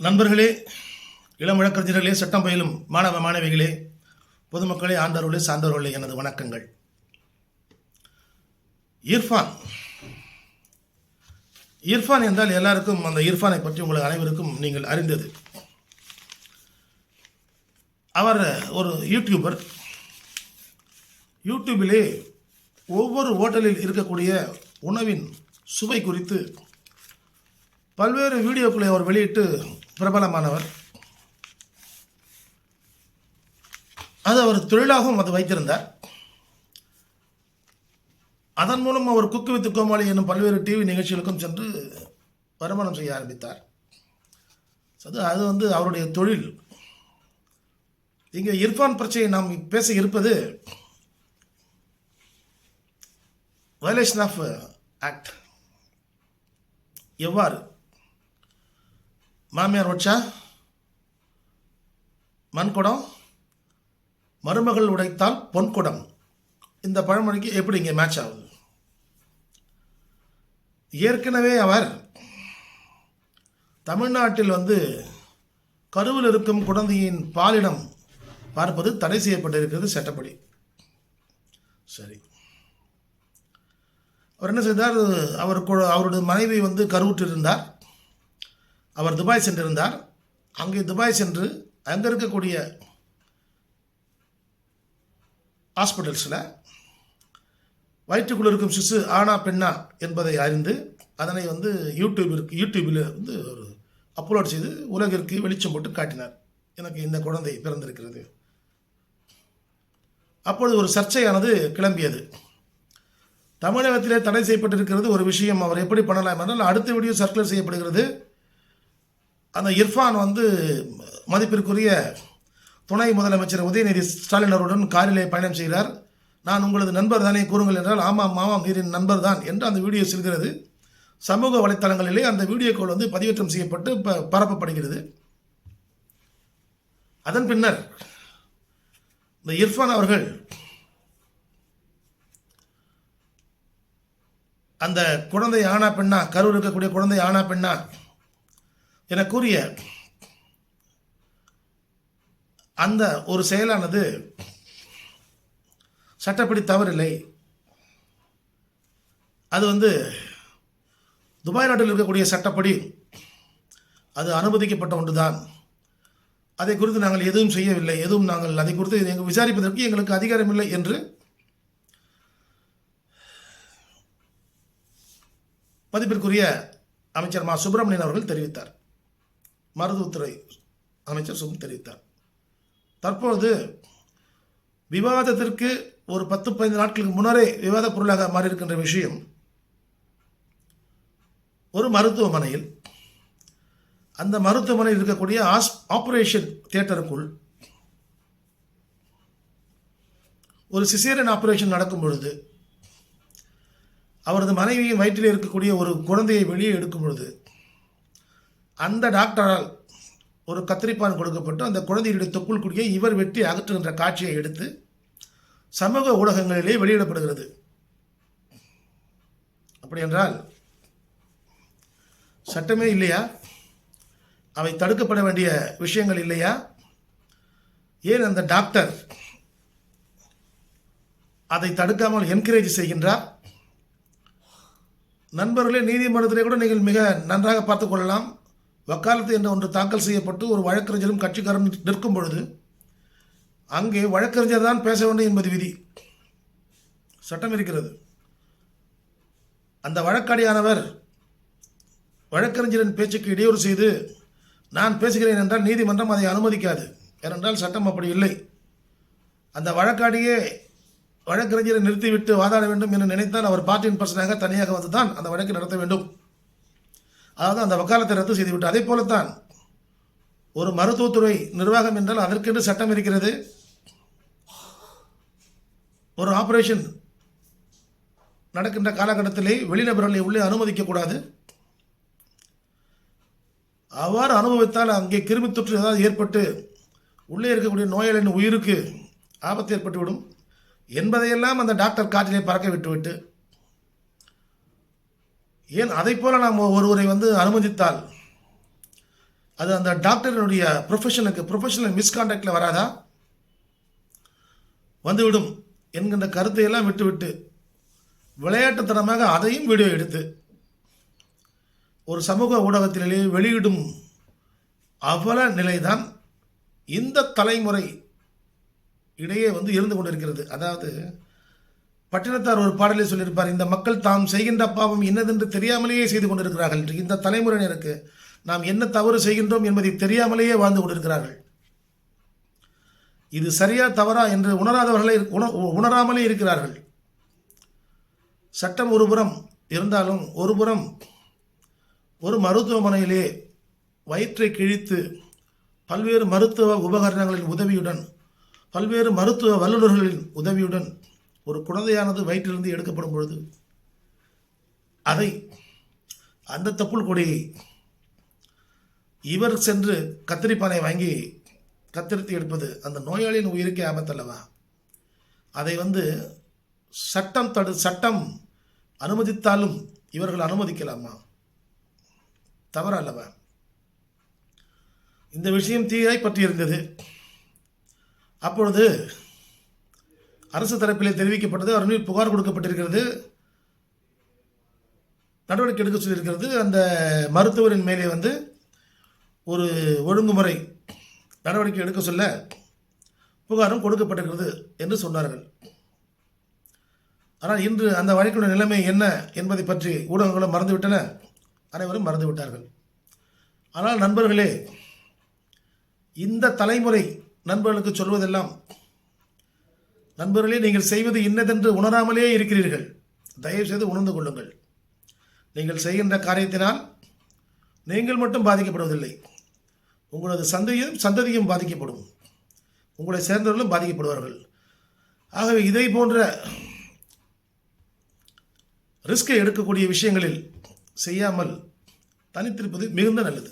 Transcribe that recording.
நண்பர்களே இளம் வழக்கறிஞர்களே சட்டம் பயிலும் மாணவ மாணவிகளே பொதுமக்களே ஆண்டவர்களே சார்ந்தவர்களே எனது வணக்கங்கள். இர்ஃபான். இர்ஃபான் என்றால் எல்லாருக்கும் அந்த இர்ஃபானை பற்றி உங்கள் அனைவருக்கும் நீங்கள் அறிந்தது. அவர் ஒரு யூடியூபர் யூடியூபிலே ஒவ்வொரு ஹோட்டலில் இருக்கக்கூடிய உணவின் சுவை குறித்து பல்வேறு வீடியோக்களை அவர் வெளியிட்டு பிரபலமானவர். அது அவர் தொழிலாகவும் அது வைத்திருந்தார். அதன் மூலம் அவர் குக்கு வித்து கோமாளி என்னும் பல்வேறு டிவி நிகழ்ச்சிகளுக்கும் சென்று வருமானம் செய்ய ஆரம்பித்தார். அது அது வந்து அவருடைய தொழில். இங்கே இர்ஃபான் பிரச்சனையை நாம் பேச இருப்பது வயலேஷன் ஆஃப் ஆக்ட் எவ்வாறு? மாமியார் வச்சா மண்குடம். மருமகள் உடைத்தால் பொன்குடம். இந்த பழமொழிக்கு எப்படி இங்கே மேட்ச் ஆகுது? ஏற்கனவே அவர் தமிழ்நாட்டில் வந்து கருவில் இருக்கும் குழந்தையின் பாலிடம் பார்ப்பது தடை செய்யப்பட்டிருக்கிறது சட்டப்படி. சரி. அவர் என்ன செய்தார்? அவர் அவருடைய மனைவி வந்து கருவுற்றிருந்தார். அவர் துபாய் சென்றிருந்தார். அங்கே துபாய் சென்று அங்கே இருக்கக்கூடிய ஹாஸ்பிட்டல்ஸில் வயிற்றுக்குள் இருக்கும் சிசு ஆனா பெண்ணா என்பதை அறிந்து அதனை வந்து யூடியூபிற்கு யூடியூபில் வந்து ஒரு அப்லோட் செய்து உலகிற்கு வெளிச்சம் போட்டு காட்டினார். எனக்கு இந்த குழந்தை பிறந்திருக்கிறது. அப்பொழுது ஒரு சர்ச்சையானது கிளம்பியது. தமிழகத்திலே தடை செய்யப்பட்டிருக்கிறது ஒரு விஷயம். அவர் எப்படி பண்ணலாம் என்றால் அடுத்த வீடியோ சர்க்குலர் செய்யப்படுகிறது. அந்த இர்ஃபான் வந்து மதிப்பிற்குரிய துணை முதலமைச்சர் உதயநிதி ஸ்டாலின் அவருடன் காரிலே பயணம் செய்கிறார். நான் உங்களது நண்பர் தானே கூறுங்கள் என்றால் ஆமாம் மாமாம் நீரின் நண்பர் தான் என்று அந்த வீடியோ செல்கிறது. சமூக வலைத்தளங்களிலே அந்த வீடியோக்கள் வந்து பதிவேற்றம் செய்யப்பட்டு ப பரப்பப்படுகிறது. அதன் பின்னர் இந்த இர்ஃபான் அவர்கள் அந்த குழந்தை ஆனா பெண்ணா கரூர் இருக்கக்கூடிய குழந்தை ஆனா பெண்ணா என கூறிய அந்த ஒரு செயலானது சட்டப்படி தவறில்லை. அது வந்து துபாய் நாட்டில் இருக்கக்கூடிய சட்டப்படி அது அனுமதிக்கப்பட்ட ஒன்றுதான். அதை குறித்து நாங்கள் எதுவும் செய்யவில்லை. எதுவும் நாங்கள் அதை குறித்து எங்கள் விசாரிப்பதற்கு எங்களுக்கு அதிகாரம் இல்லை என்று மதிப்பிற்குரிய அமைச்சர் மா. சுப்பிரமணியன் அவர்கள் தெரிவித்தார். மருத்துவத்துறை அமைச்சர் சும் தெரிவித்தார். தற்பொழுது விவாதத்திற்கு ஒரு பத்து பதினைந்து நாட்களுக்கு முன்னரே விவாத பொருளாக மாறியிருக்கின்ற விஷயம் ஒரு மருத்துவமனையில் அந்த மருத்துவமனையில் இருக்கக்கூடிய ஆஸ் ஆப்ரேஷன் தியேட்டருக்குள் ஒரு சிசேரியன் ஆப்ரேஷன் நடக்கும் பொழுது அவரது மனைவியின் வயிற்றில் இருக்கக்கூடிய ஒரு குழந்தையை வெளியே எடுக்கும் பொழுது அந்த டாக்டரால் ஒரு கத்திரிப்பான் கொடுக்கப்பட்டு அந்த குழந்தையுடைய தொப்புள் குடியை இவர் வெட்டி அகற்றுகின்ற காட்சியை எடுத்து சமூக ஊடகங்களிலே வெளியிடப்படுகிறது. அப்படி என்றால் சட்டமே இல்லையா? அவை தடுக்கப்பட வேண்டிய விஷயங்கள் இல்லையா? ஏன் அந்த டாக்டர் அதை தடுக்காமல் என்கரேஜ் செய்கின்றார்? நண்பர்களே நீதிமன்றத்திலே கூட நீங்கள் மிக நன்றாக பார்த்துக்கொள்ளலாம் வக்காலத்து என்ற ஒன்று தாக்கல் செய்யப்பட்டு ஒரு வழக்கறிஞரும் கட்சிக்காரன் நிற்கும் பொழுது அங்கே வழக்கறிஞர் தான் பேச வேண்டும் என்பது விதி. சட்டம் இருக்கிறது. அந்த வழக்காடியானவர் வழக்கறிஞரின் பேச்சுக்கு இடையூறு செய்து நான் பேசுகிறேன் என்றால் நீதிமன்றம் அதை அனுமதிக்காது. ஏனென்றால் சட்டம் அப்படி இல்லை. அந்த வழக்காடியே வழக்கறிஞரை நிறுத்திவிட்டு வாதாட வேண்டும் என்று நினைத்தால் அவர் பார்ட்டியின் பர்சனாக தனியாக வந்து தான் அந்த வழக்கு நடத்த வேண்டும். அதாவது அந்த வக்காலத்தை ரத்து செய்துவிட்டு அதே போலத்தான் ஒரு மருத்துவத்துறை நிர்வாகம் என்றால் அதற்கென்று சட்டம் இருக்கிறது. ஒரு ஆபரேஷன் நடக்கின்ற காலகட்டத்திலே வெளிநபர்களை உள்ளே அனுமதிக்கக்கூடாது. அவ்வாறு அனுபவித்தால் அங்கே கிருமி தொற்று ஏதாவது ஏற்பட்டு உள்ளே இருக்கக்கூடிய நோயாளியின் உயிருக்கு ஆபத்து ஏற்பட்டுவிடும். என்பதையெல்லாம் அந்த டாக்டர் காற்றிலே பறக்க விட்டுவிட்டு ஏன் அதைப் போல நாம் ஒருவரை வந்து அனுமதித்தால்? அது அந்த டாக்டரினுடைய ப்ரொஃபஷனுக்கு ப்ரொஃபஷனல் மிஸ்கான்டாக்டில் வராதா? வந்துவிடும் என்கின்ற கருத்தையெல்லாம் விட்டுவிட்டு விளையாட்டுத்தனமாக அதையும் வீடியோ எடுத்து ஒரு சமூக ஊடகத்திலே வெளியிடும் அவல நிலைதான் இந்த தலைமுறை இடையே வந்து இருந்து கொண்டிருக்கிறது. அதாவது பட்டினத்தார் ஒரு பாடலில் சொல்லியிருப்பார் இந்த மக்கள் தாம் செய்கின்ற பாவம் என்னதென்று தெரியாமலேயே செய்து கொண்டிருக்கிறார்கள் என்று. இந்த தலைமுறையினருக்கு நாம் என்ன தவறு செய்கின்றோம் என்பதை தெரியாமலேயே வாழ்ந்து கொண்டிருக்கிறார்கள். இது சரியா தவறா என்று உணராதவர்களை உண- உணராமலே இருக்கிறார்கள். சட்டம் ஒருபுறம் இருந்தாலும் ஒருபுறம் ஒரு மருத்துவமனையிலே வயிற்றை கிழித்து பல்வேறு மருத்துவ உபகரணங்களின் உதவியுடன் பல்வேறு மருத்துவ வல்லுநர்களின் உதவியுடன் ஒரு குழந்தையானது வயிற்றிலிருந்து எடுக்கப்படும் பொழுது அதை அந்த தப்புள் கொடியை இவர் சென்று கத்திரிப்பானை வாங்கி கத்திரித்து எடுப்பது அந்த நோயாளியின் உயிருக்கே ஆபத்தல்லவா? அதை வந்து சட்டம் தடு சட்டம் அனுமதித்தாலும் இவர்கள் அனுமதிக்கலாமா? தவறு அல்லவா இந்த விஷயம் தீயாய் பற்றியிருந்தது. அப்பொழுது அரசு தரப்பிலே தெரிவிக்கப்பட்டது அவர் மீது புகார் கொடுக்கப்பட்டிருக்கிறது. நடவடிக்கை எடுக்க சொல்லியிருக்கிறது. அந்த மருத்துவரின் மேலே வந்து ஒரு ஒழுங்குமுறை நடவடிக்கை எடுக்க சொல்ல புகாரும் கொடுக்கப்பட்டிருக்கிறது என்று சொன்னார்கள். ஆனால் இன்று அந்த வழக்கினுடைய நிலைமை என்ன என்பதை பற்றி ஊடகங்களும் மறந்துவிட்டன. அனைவரும் மறந்துவிட்டார்கள். ஆனால் நண்பர்களே இந்த தலைமுறை நண்பர்களுக்கு சொல்வதெல்லாம் நண்பர்களே நீங்கள் செய்வது இன்னதென்று உணராமலே இருக்கிறீர்கள். தயவு செய்து உணர்ந்து கொள்ளுங்கள். நீங்கள் செய்கின்ற காரியத்தினால் நீங்கள் மட்டும் பாதிக்கப்படுவதில்லை. உங்களது சந்தையும் சந்ததியும் பாதிக்கப்படும். உங்களை சேர்ந்தவர்களும் பாதிக்கப்படுவார்கள். ஆகவே இதை போன்ற ரிஸ்கை எடுக்கக்கூடிய விஷயங்களில் செய்யாமல் தனித்திருப்பது மிகுந்த நல்லது.